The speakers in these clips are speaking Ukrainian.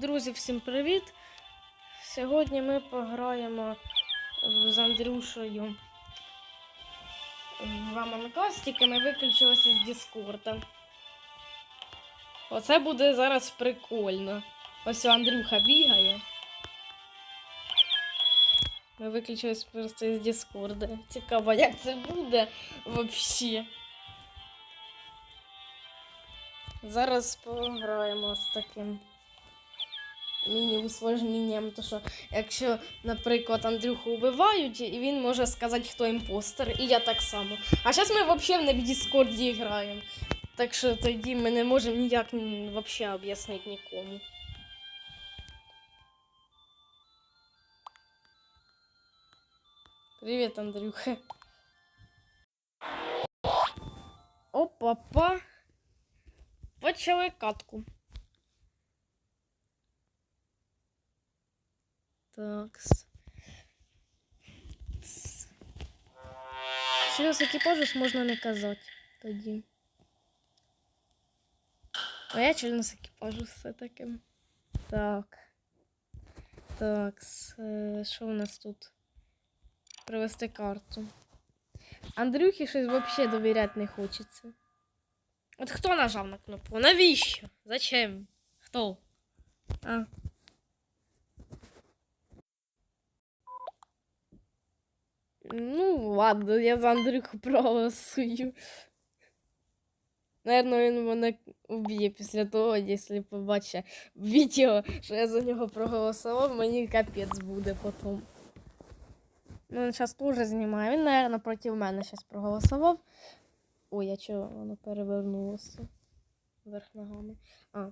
Друзі, всім привіт! Сьогодні ми пограємо з Андрюшею в Among тільки ми виключилися з Діскорда. Оце буде зараз прикольно. Ось Андрюха бігає. Ми виключились просто із Діскорда. Цікаво, як це буде взагалі. Зараз пограємо з таким міні-усложненням. То що, якщо, наприклад, Андрюху вбивають, і він може сказати, хто імпостер, і я так само. А зараз ми взагалі в Діскорді граємо. Так що тоді ми не можемо ніяк взагалі об'яснити нікому. Привіт, Андрюха. Опа-па. Почали катку. Так. Шлюз екіпажу можна не казати тоді. А я член з екіпажу все таки. Так. Так. с- Що у нас тут? Привести карту. Андрюхі щось взагалі довіряти не хочеться. От хто нажав на кнопку? Навіщо? Зачем? Хто? А. Ну, ладно, я за Андрюху проголосую. Наверно, він мене вб'є після того, якщо побачить відео, що я за нього проголосував, мені капець буде потім. Ну, він зараз теж знімає. Він, наверное, проти мене зараз проголосував. Ой, а чого воно перевернулося вверх ногами? А.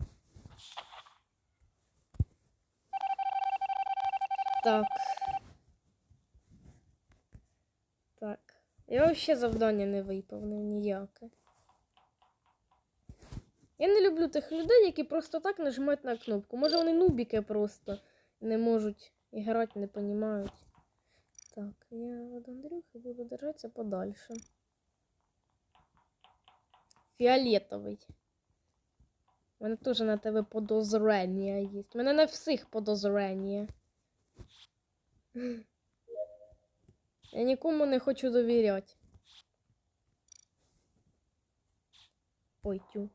Так. Так. Я взагалі завдання не виповнив ніяке. Я не люблю тих людей, які просто так нажимають на кнопку. Може вони нубіки просто не можуть грати, не розуміють. Так, я від Андрюхи буду держатися подальше. Фіолетовий. У мене теж на тебе подозрення є. У мене на всіх подозрення. Я нікому не хочу довіряти. Ой, тю.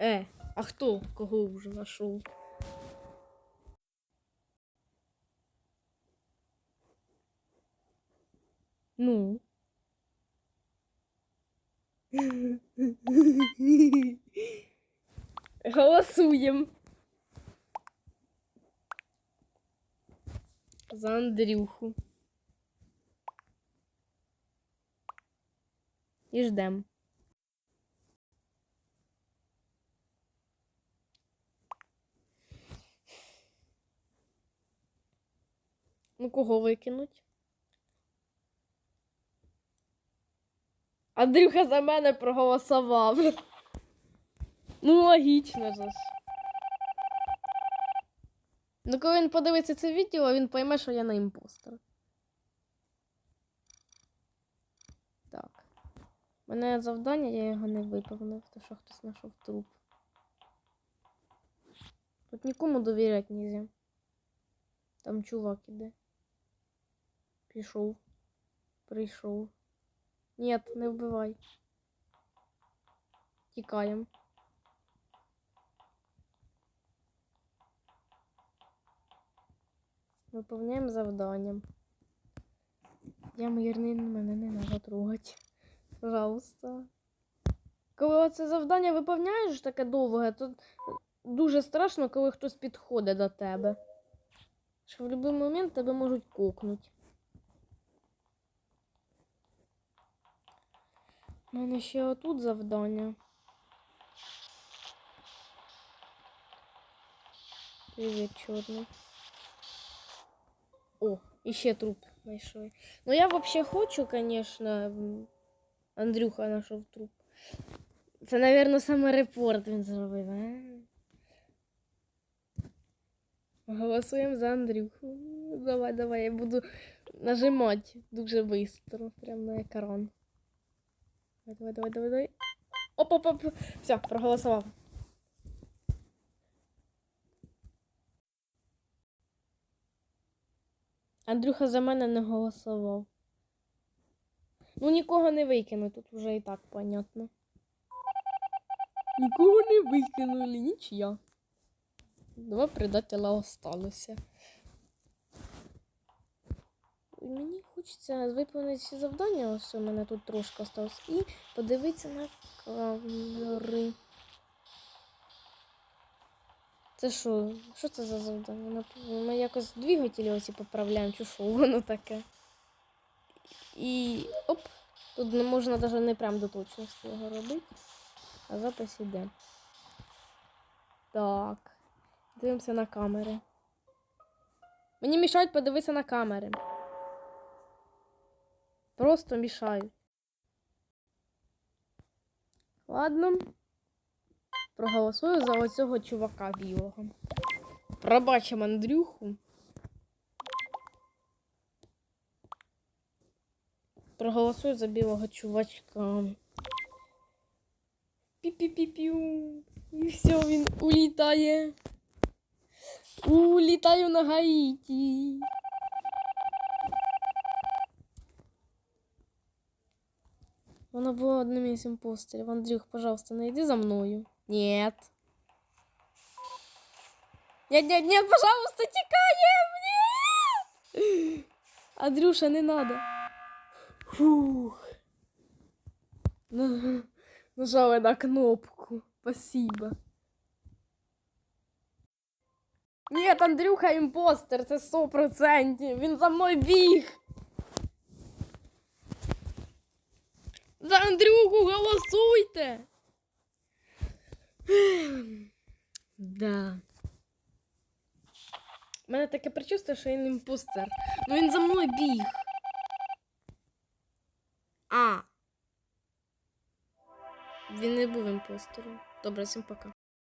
Е, а хто кого вже знайшов? Ну. Голосуємо. За Андрюху. І ждем. Ну, кого викинуть? Андрюха за мене проголосував. Ну, логічно ж. Ну, коли він подивиться це відео, він пойме, що я не імпостер. Так. У мене завдання, я його не виповнив, то що хтось знайшов труп. Тут нікому довіряти нельзя. Там чувак іде. Пішов. Прийшов. Нет, не вбивай. Тікаємо. Виповняємо завдання. Я мирний, мене не треба трогати. Пожалуйста. Коли це завдання виповняєш таке довге, то дуже страшно, коли хтось підходить до тебе. Що в будь-який момент тебе можуть кокнути. У мене ще отут завдання. Привіт, чорний. О, іще труп знайшли. Ну я вообще хочу, конечно. Андрюха знайшов труп. Це, мабуть, саме репорт він зробив, а? Голосуємо за Андрюху. Давай, давай, я буду нажимати дуже швидко, прямо на екран. Давай, давай, давай, давай. давай. Оп, оп, оп. Все, проголосував. Андрюха за мене не голосував. Ну, нікого не викину, тут вже і так понятно. Нікого не викинули, нічия. Два предателя осталося. Мені хочеться виповнити всі завдання, ось у мене тут трошки осталось, і подивитися на камери. Це що? Що це за завдання? Ми якось двигателі оці поправляємо, чи що воно таке. І оп, тут не можна навіть не прям до точності його робити, а запис іде. Так. Дивимося на камери. Мені мішають подивитися на камери. Просто мішають. Ладно. Проголосую за оцього чувака білого. Пробачимо Андрюху. Проголосую за білого чувачка. Пі-пі-пі-піу. І все, він улітає. Улітаю на Гаїті. Вона була одним із імпостерів. Андрюх, пожалуйста, найди за мною. Нет. Нет, нет, нет, пожалуйста, тікаєм! Нет! Андрюша, не надо. Фух. На- Нажала на кнопку. Спасибо. Нет, Андрюха імпостер, це 100%. Він за мною біг. За Андрюху голосуйте. Да. У мене таке причувство, що він імпостер. Ну він за мною біг. А. Він не був імпостером. Добре, всім пока.